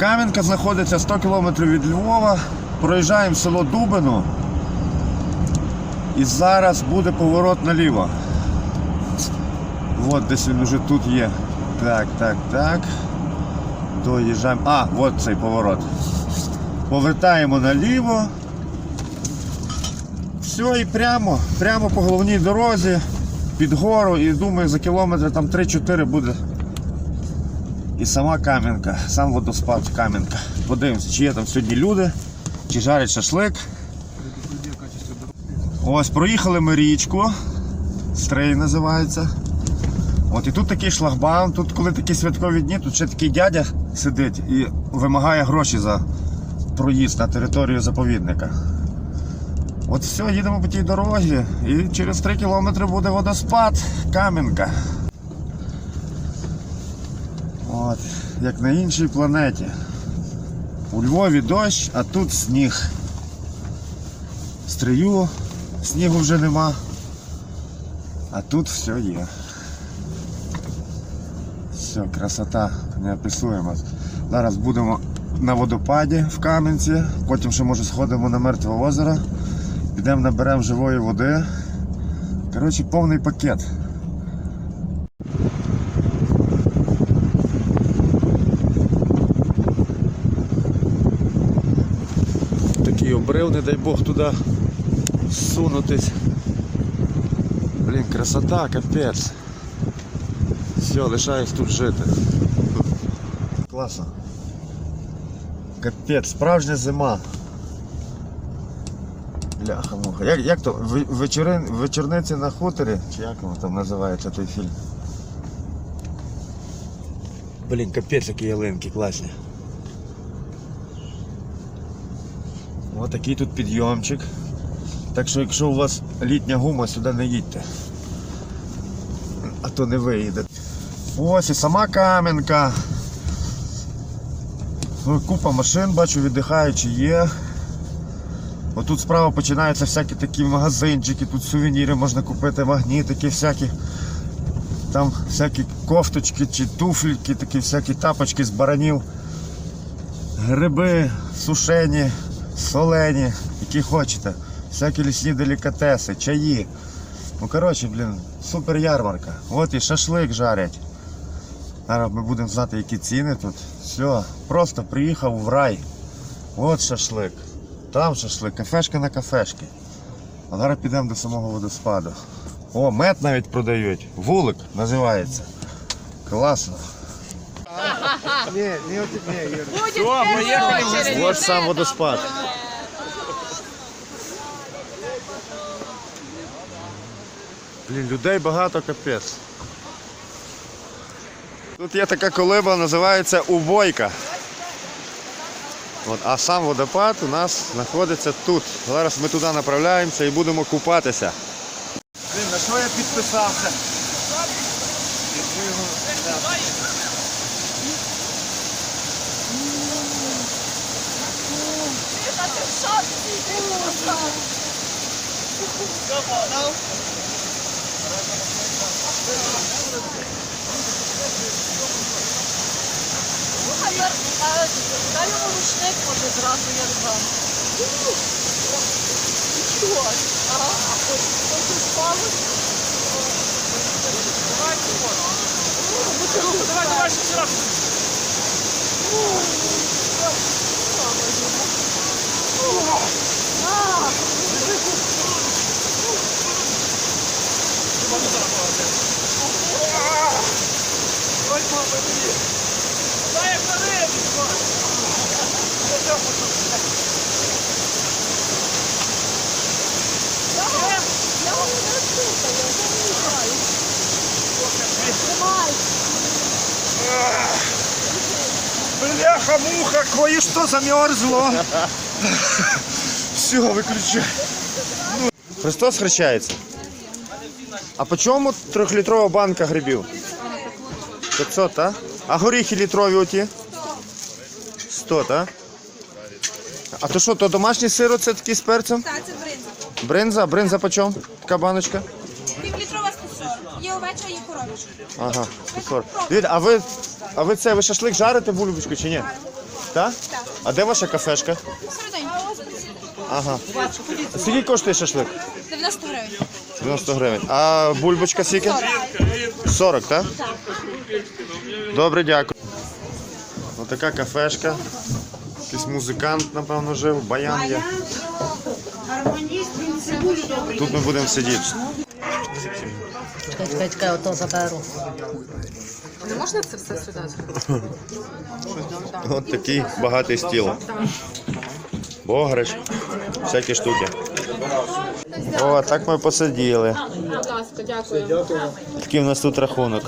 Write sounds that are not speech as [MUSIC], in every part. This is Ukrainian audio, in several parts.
Кам'янка знаходиться 100 кілометрів від Львова. Проїжджаємо село Дубину. І зараз буде поворот наліво. От десь він уже тут є. Так, так, так. Доїжджаємо. А, от цей поворот. Повертаємо наліво. Все і прямо, прямо по головній дорозі, під гору, і думаю, за кілометр там 3-4 буде. І сама Кам'янка, сам водоспад Кам'янка. Подивимося, чи є там сьогодні люди, чи жарять шашлик. Ось проїхали ми річку. Стрей називається. От і тут такий шлагбаум, тут коли такі святкові дні, тут ще такий дядя сидить і вимагає гроші за проїзд на територію заповідника. От все, їдемо по тій дорозі і через 3 кілометри буде водоспад Кам'янка. От, як на іншій планеті. У Львові дощ, а тут сніг. Стрию, снігу вже нема. А тут все є. Все, красота неописуема. Зараз будемо на водопаді в Кам'янці, потім ще може сходимо на мертве озеро, підемо наберемо живої води. Коротше, повний пакет. Обрив, не дай Бог туди сунутись. Блін, красота, капець. Все, лишаюсь тут жити. Класно. Капець, справжня зима. Бляха муха. Як, як то? Вечорин, вечорниці на хуторі? Чи як воно там називається той фільм? Блін, капець, які ялинки класні. Ось такий тут підйомчик. Так що якщо у вас літня гума, сюди не їдьте. А то не виїде. Ось і сама кам'янка. Ну, Купа машин, бачу, віддихаючі є. Отут справа починаються всякі такі магазинчики, тут сувеніри можна купити, магнітики всякі. Там всякі кофточки чи туфліки, такі всякі тапочки з баранів. Гриби сушені, солені, які хочете. Всякі лісні делікатеси, чаї. Ну коротше, блін, супер ярмарка. От і шашлик жарять. Зараз ми будемо знати, які ціни тут. Все, просто приїхав в рай. От шашлик. Там шашлик, кафешка на кафешки. А зараз підемо до самого водоспаду. О, мед навіть продають. Вулик називається. Класно. Ось сам водоспад. Блін, людей багато капець. Тут є така колиба, називається Убойка. От, а сам водопад у нас знаходиться тут. Зараз ми туди направляємося і будемо купатися. Блін, на що я підписався? Дай йому рушник, може, зразу я дам. Що? Ага, а хоч хочеш палець? Давай, давай, ще раз. Дай як на рибу, Я вам не слухаю, я не знаю. Тримай. Бляха, муха, кое-что замерзло. Все, выключай. Христос хрещається. А по чому трьохлітрова банка грибів? 500, а? А горіхи літрові оті? 100, так? А то що, то домашній сир оце такий з перцем? Так, це бринза. Бринза? Бринза по чому? Така баночка? Півлітрова 140. Є овеча, є коров'яча. Ага, 140. Дивіться, а ви, а ви це, ви шашлик жарите бульбочку чи ні? Так? А де ваша кафешка? Середень. Ага. Скільки коштує шашлик? 90 гривень. 90 гривень. А бульбочка скільки? 40, так? Добре, дякую. Ось така кафешка. Якийсь музикант, напевно, жив, баян є. Тут ми будемо сидіти. Чекай, чекай, чекай, ото заберу. Не можна це все сюди? От такий багатий стіл. Богрич, всякі штуки. О, так ми посиділи. Будь ласка, дякую. Такий в нас тут рахунок.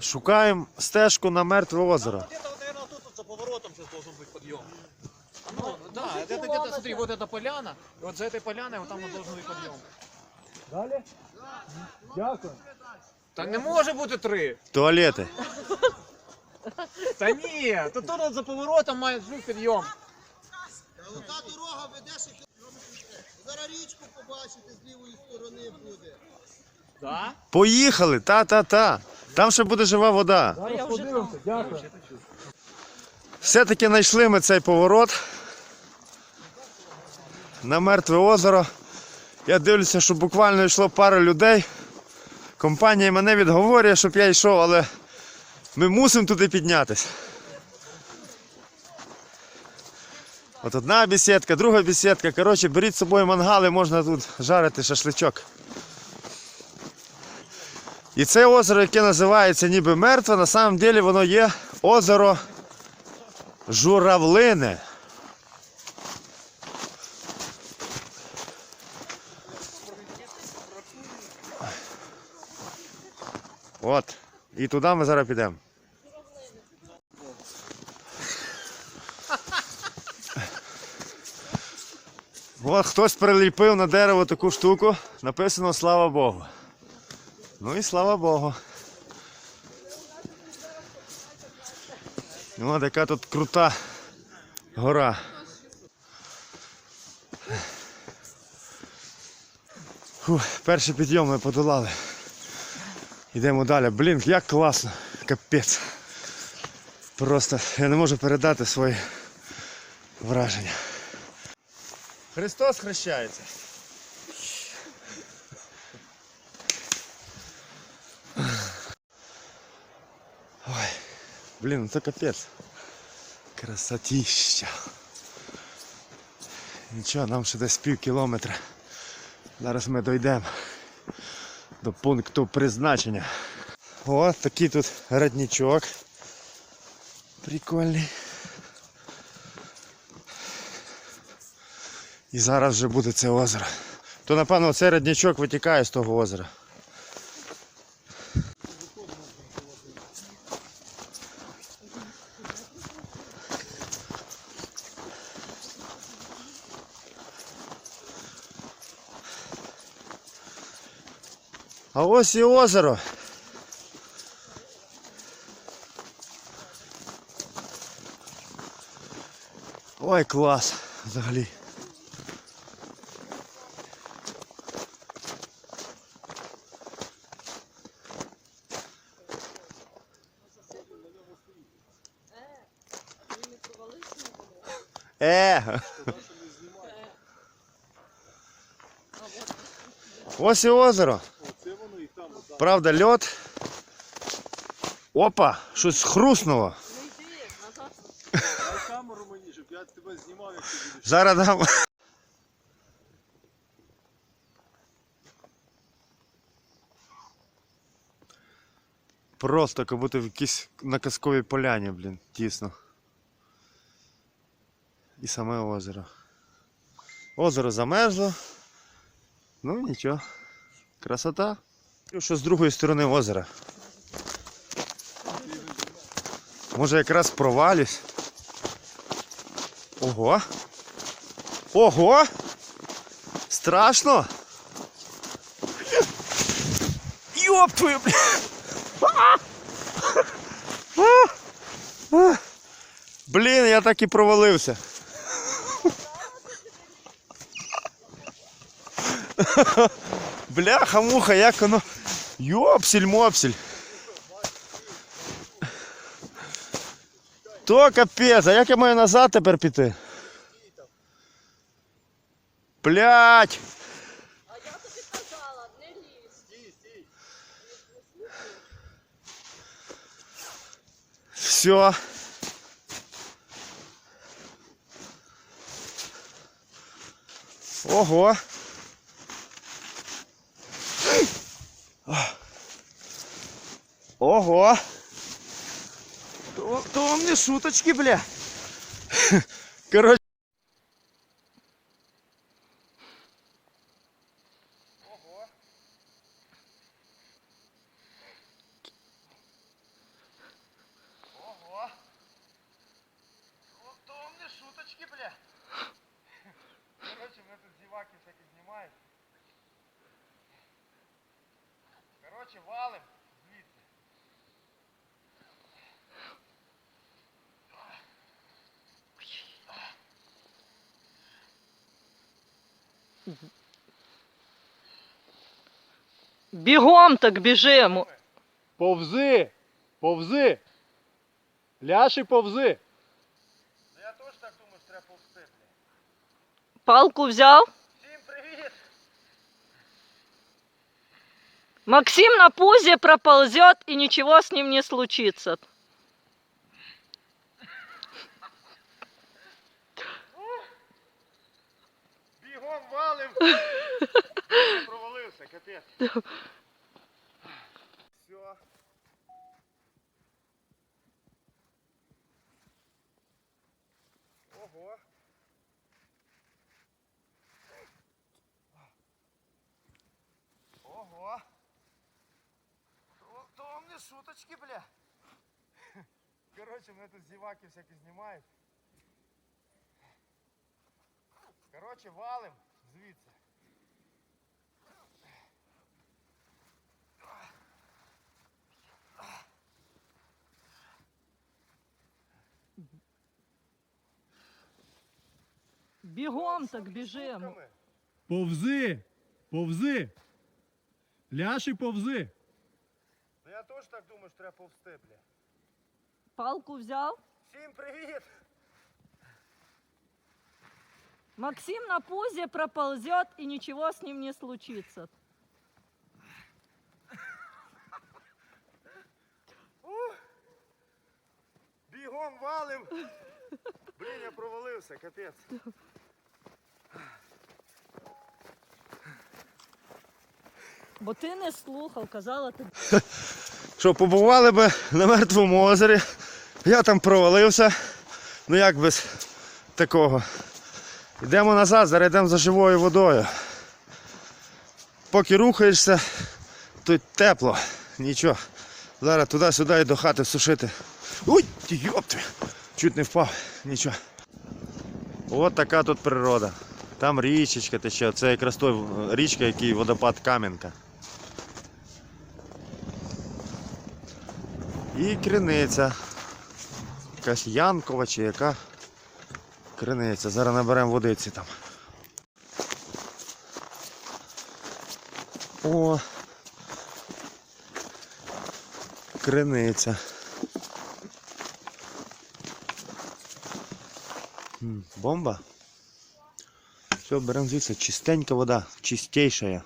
Шукаємо стежку на мертве озеро. Где-то, вот, наверное, тут вот за поворотом сейчас должен быть подъем. Ну, да, это где-то, смотри, вот эта поляна, и вот за этой поляной вот там вот должен быть подъем. Далі? Дякую. Та не може бути три. Туалети. Та ні, то тут за поворотом має бути підйом. Та дорога веде ще кілометрів. Зараз річку побачите з лівої сторони буде. Да? Поїхали, та-та-та. Там ще буде жива вода. Зараз подивимося, дякую. Все-таки знайшли ми цей поворот на мертве озеро. Я дивлюся, що буквально йшло пара людей. Компанія мене відговорює, щоб я йшов, але ми мусимо туди піднятися. От одна бесідка, друга бесідка. Коротше, беріть з собою мангали, можна тут жарити шашличок. І це озеро, яке називається ніби мертве, на самом деле воно є озеро Журавлине. От. І туди ми зараз підемо. От хтось приліпив на дерево таку штуку, написано Слава Богу. Ну і слава Богу. Ну, от яка тут крута гора. Фух, перший підйом ми подолали. Йдемо далі. Блін, як класно. Капець. Просто я не можу передати свої враження. Христос хрещається. Ой, блін, ну це капець. Красотища. Нічого, нам ще десь пів кілометра. Зараз ми дійдемо до пункту призначення. О, такий тут родничок. Прикольний. І зараз вже буде це озеро. То напевно цей родничок витікає з того озера. Ось і озеро. Ой, клас взагалі. Е. Ось і озеро. Правда, льот. Опа, щось хруснуло. Камеру мені, щоб я тебе знімав, як ти будеш. Зараз дам. Просто як будто в якійсь на казковій поляні, блін, тісно. І саме озеро. Озеро замерзло. Ну нічого. Красота. Що з другої сторони озера. Може якраз провалюсь. Ого. Ого! Страшно! Йоп твою, бля! Блін, я так і провалився. Бляха, муха, як воно. Йопсіль мопсіль. То капець, а як я маю назад тепер піти? Блять! А я тобі казала, не лізь. Все. Ого. Ого. То, то вам не шуточки, бля. Короче. Бігом так біжимо. Повзи! Повзи! Ляші повзи! Ну я теж так думаю, що треба повсти, бля. Палку взяв. Всім привіт! Максим на пузе проползет и ничего с ним не случится. Бігом валим! [LAUGHS] Провалився, капець. Все. Ого. Ого. То, то вам не шуточки, бля. Короче, мене тут зіваки всякі знімають. Короче, валим звідси. Бегом так бежим. Повзи! Повзи! Ляші повзи! Ну я теж так думаю, що треба повсти, бля. Палку взяв. Всім привіт! Максим на пузе проползет и ничего с ним не случится. Бігом валим! Блін, я провалився, капець. Бо ти не слухав, казала ти. Що, побували би на мертвому озері. Я там провалився. Ну як без такого. Йдемо назад, зараз йдемо за живою водою. Поки рухаєшся, тут тепло, нічого. Зараз туди-сюди і до хати сушити. Ой, йопти! Чуть не впав, нічого. От така тут природа. Там річечка тече, це якраз той річка, який водопад Кам'янка. І криниця. Якась Янкова чи яка криниця. Зараз наберемо водиці там. О. Криниця. Бомба. Все, беремо звідси. Чистенька вода, чистейшая.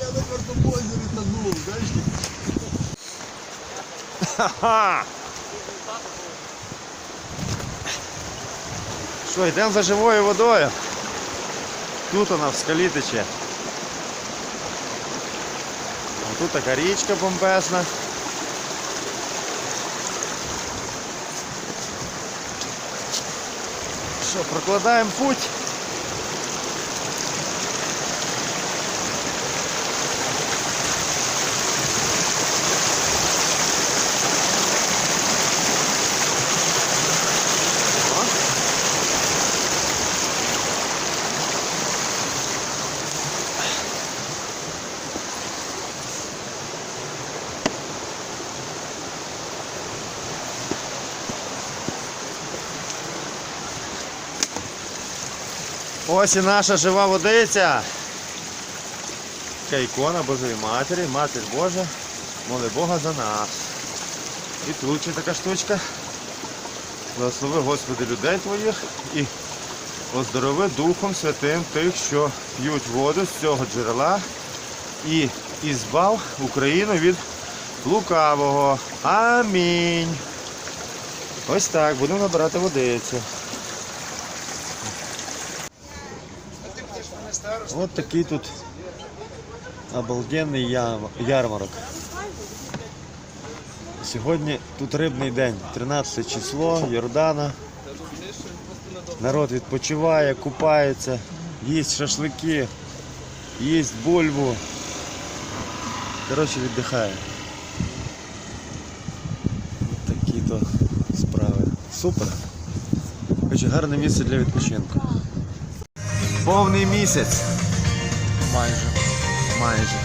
Я на картом озері тонув, знаєш? Ха! Що, йдемо за живою водою? Тут вона в скалі. А тут така річка бомбезна. Що, прокладаємо путь. Ось і наша жива водиця. Така ікона Божої Матері, Матір Божа, моли Бога за нас. І тут ще така штучка. Благослови Господи людей твоїх і оздорови Духом Святим тих, що п'ють воду з цього джерела і ізбав Україну від лукавого. Амінь. Ось так, будемо набирати водицю. Ось такий тут обалденний ярмарок. Сьогодні тут рибний день, 13 число, Йордана. Народ відпочиває, купається, їсть шашлики, їсть бульбу. Коротше, віддихає. Ось Такі то справи. Супер. Коротше, гарне місце для відпочинку. Повний місяць. Майже. Майже.